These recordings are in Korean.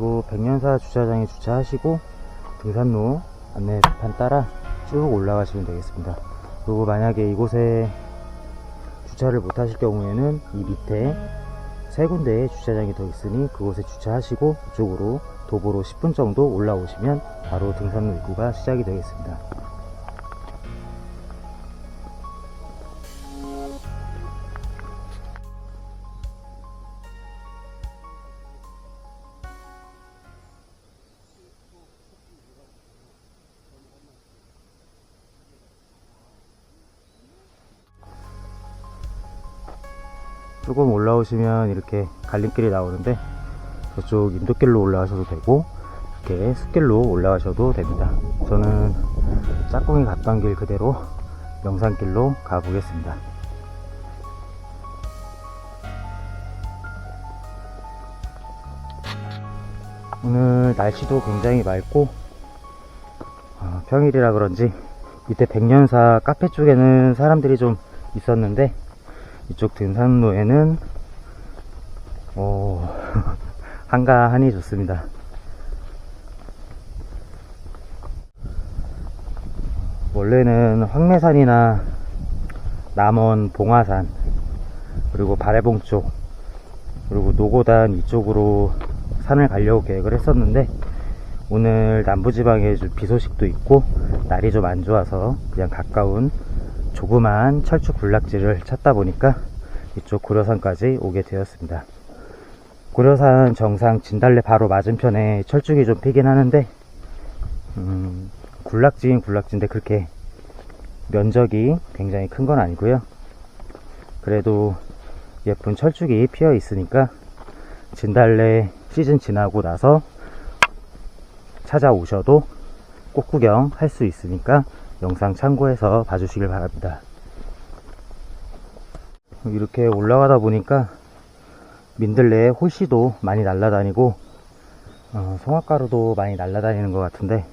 그리고 백년사 주차장에 주차하시고 등산로 안내판 따라 쭉 올라가시면 되겠습니다. 그리고 만약에 이곳에 주차를 못 하실 경우에는 이 밑에 세 군데의 주차장이 더 있으니 그곳에 주차하시고 이쪽으로 도보로 10분 정도 올라오시면 바로 등산로 입구가 시작이 되겠습니다. 조금 올라오시면 이렇게 갈림길이 나오는데 저쪽 인도길로 올라가셔도 되고 이렇게 숲길로 올라가셔도 됩니다. 저는 짝꿍이 갔던 길 그대로 영산길로 가보겠습니다. 오늘 날씨도 굉장히 맑고 어, 평일이라 그런지 밑에 백년사 카페 쪽에는 사람들이 좀 있었는데 이쪽 등산로에는 오, 한가하니 좋습니다. 원래는 황매산이나 남원 봉화산 그리고 발해봉 쪽 그리고 노고단 이쪽으로 산을 가려고 계획을 했었는데 오늘 남부지방에 좀 비 소식도 있고 날이 좀 안 좋아서 그냥 가까운 조그마한 철쭉 군락지를 찾다 보니까 이쪽 고려산까지 오게 되었습니다. 고려산 정상 진달래 바로 맞은편에 철쭉이 좀 피긴 하는데 음, 군락지인 군락지인데 그렇게 면적이 굉장히 큰 건 아니고요. 그래도 예쁜 철쭉이 피어 있으니까 진달래 시즌 지나고 나서 찾아오셔도 꽃 구경 할 수 있으니까 영상 참고해서 봐주시길 바랍니다. 이렇게 올라가다 보니까 민들레에 홀씨도 많이 날아다니고 어, 송화가루도 많이 날아다니는 것 같은데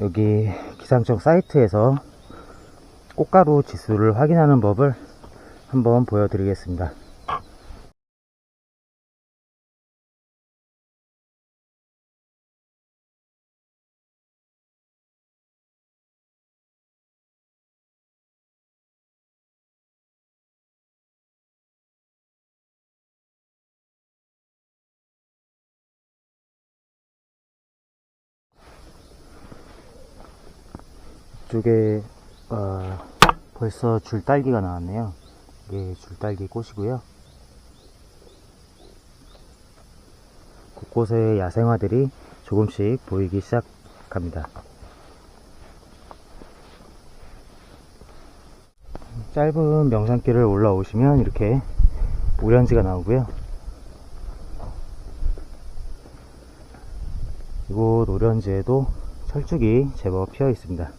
여기 기상청 사이트에서 꽃가루 지수를 확인하는 법을 한번 보여드리겠습니다. 이쪽에 어, 벌써 줄딸기가 나왔네요. 이게 줄딸기 꽃이고요. 곳곳에 야생화들이 조금씩 보이기 시작합니다. 짧은 명산길을 올라오시면 이렇게 우련지가 나오고요. 이곳 오련지에도 철쭉이 제법 피어 있습니다.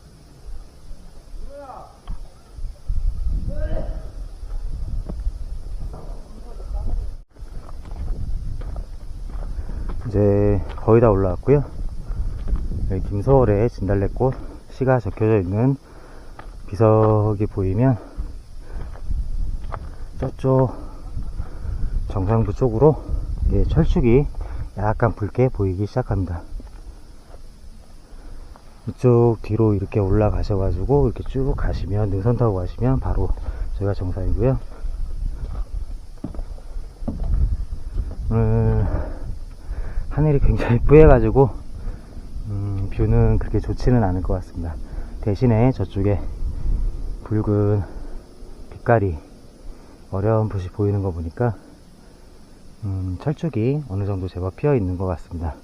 이제 거의 다 올라왔고요. 여기 김서울에 진달래꽃 시가 적혀져 있는 비석이 보이면 저쪽 정상부 쪽으로 철쭉이 약간 붉게 보이기 시작합니다. 이쪽 뒤로 이렇게 올라가셔 가지고 이렇게 쭉 가시면 능선 타고 가시면 바로 저희가 정상이고요. 오늘 하늘이 굉장히 뿌해가지고 음, 뷰는 그렇게 좋지는 않을 것 같습니다. 대신에 저쪽에 붉은 빛깔이 어렴풋이 보이는 거 보니까 음, 철쭉이 어느 정도 제법 피어 있는 것 같습니다.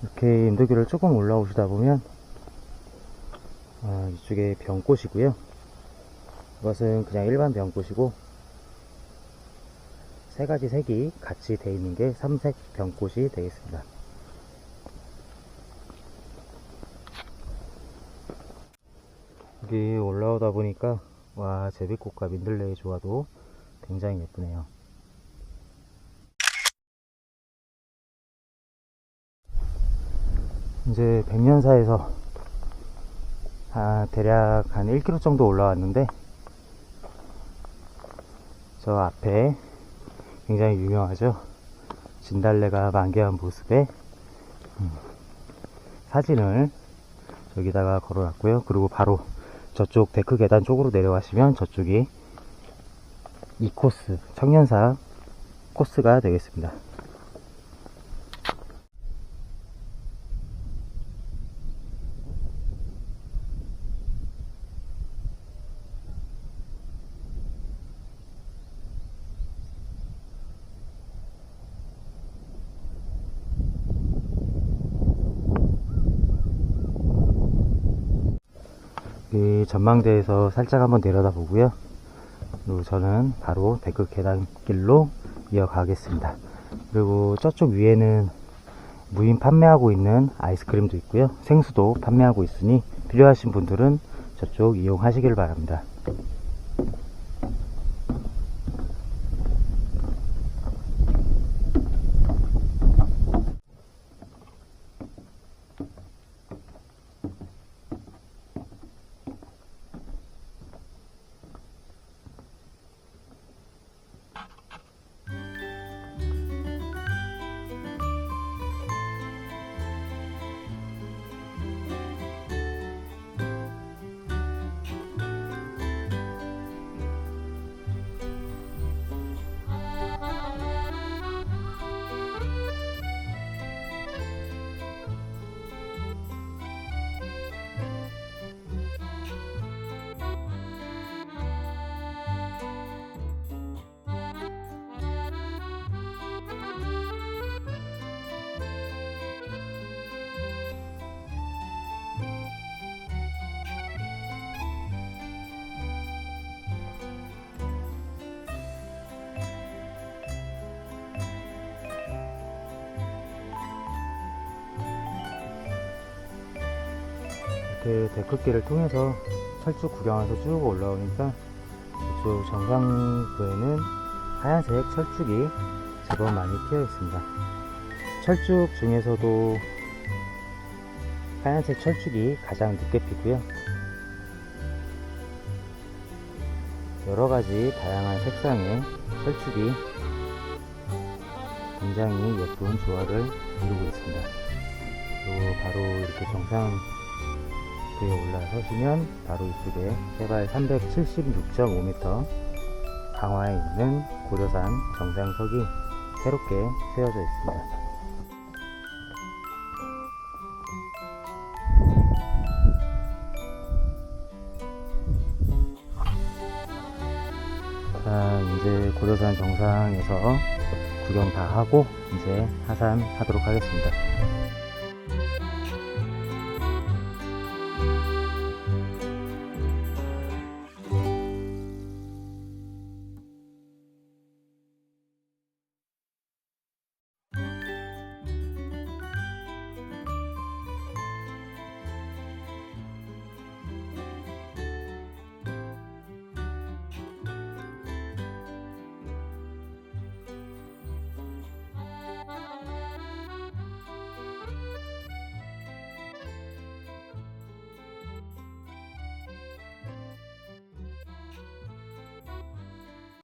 이렇게 인도교를 조금 올라오시다 보면 아, 이쪽에 병꽃이고요. 이것은 그냥 일반 병꽃이고 세 가지 색이 같이 돼 있는 게 삼색 병꽃이 되겠습니다. 여기 올라오다 보니까 와 제비꽃과 민들레의 조화도 굉장히 예쁘네요. 이제 백년사에서 아, 대략 한 1km 정도 올라왔는데 저 앞에 굉장히 유명하죠. 진달래가 만개한 모습의 음, 사진을 여기다가 걸어놨고요. 그리고 바로 저쪽 데크 계단 쪽으로 내려가시면 저쪽이 이 코스 청년사 코스가 되겠습니다. 이 전망대에서 살짝 한번 내려다 보고요. 그리고 저는 바로 데크 계단길로 이어가겠습니다. 그리고 저쪽 위에는 무인 판매하고 있는 아이스크림도 있고요. 생수도 판매하고 있으니 필요하신 분들은 저쪽 이용하시길 바랍니다. 이렇게 데크길을 통해서 철쭉 구경해서 쭉 올라오니까 이쪽 정상부에는 하얀색 철쭉이 제법 많이 피어 있습니다. 철쭉 중에서도 하얀색 철쭉이 가장 늦게 피고요. 여러 가지 다양한 색상의 철쭉이 굉장히 예쁜 조화를 이루고 있습니다. 그리고 바로 이렇게 정상 에 올라서시면 바로 이쪽에 해발 376.5m 강화에 있는 고려산 정상석이 새롭게 세워져 있습니다. 자, 이제 고려산 정상에서 구경 다 하고 이제 하산하도록 하겠습니다.